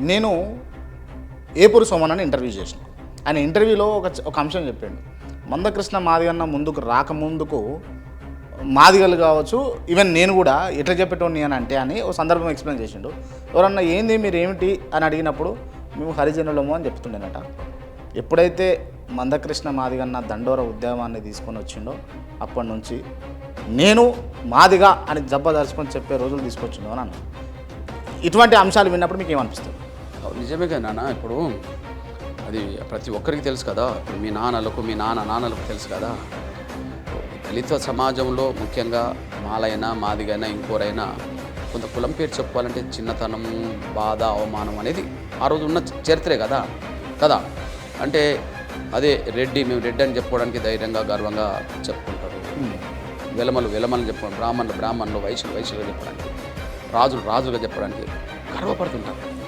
నేను ఏపూరు సోమనాన్ని ఇంటర్వ్యూ చేసిన. ఆయన ఇంటర్వ్యూలో ఒక ఒక అంశం చెప్పాడు. మందకృష్ణ మాదిగన్న ముందుకు రాకముందుకు మాదిగలు కావచ్చు ఈవెన్ నేను కూడా ఎట్లా చెప్పేటోని అని అంటే అని ఒక సందర్భం ఎక్స్ప్లెయిన్ చేసిండు. ఎవరన్నా ఏంది మీరు ఏమిటి అని అడిగినప్పుడు మేము హరిజనులము అని చెప్తుండేనట. ఎప్పుడైతే మందకృష్ణ మాదిగన్న దండోర ఉద్యమాన్ని తీసుకొని వచ్చిండో అప్పటి నుంచి నేను మాదిగా అని జబ్బదలుచుకొని చెప్పే రోజులు తీసుకొచ్చిండో అని ఇటువంటి అంశాలు విన్నప్పుడు మీకు ఏమనిపిస్తుంది? నిజమే కదా నాన్న ఇప్పుడు అది ప్రతి ఒక్కరికి తెలుసు కదా. ఇప్పుడు మీ నాన్నలకు మీ నాన్న నాన్నలకు తెలుసు కదా. దళిత సమాజంలో ముఖ్యంగా మాలైనా మాదిగైనా ఇంకోరైనా కొంత కులం పేరు చెప్పుకోవాలంటే చిన్నతనం బాధ అవమానం అనేది ఆ రోజు ఉన్న చరిత్రే కదా. కదా. అంటే అదే రెడ్డి మేము రెడ్డి అని చెప్పుకోవడానికి ధైర్యంగా గర్వంగా చెప్పుకుంటారు. వెలమలు వెలమలు చెప్పడం బ్రాహ్మణులు బ్రాహ్మణులు వైశ్యులు వైశ్యులుగా చెప్పడానికి రాజులు రాజులుగా చెప్పడానికి గర్వపడుతుంటారు.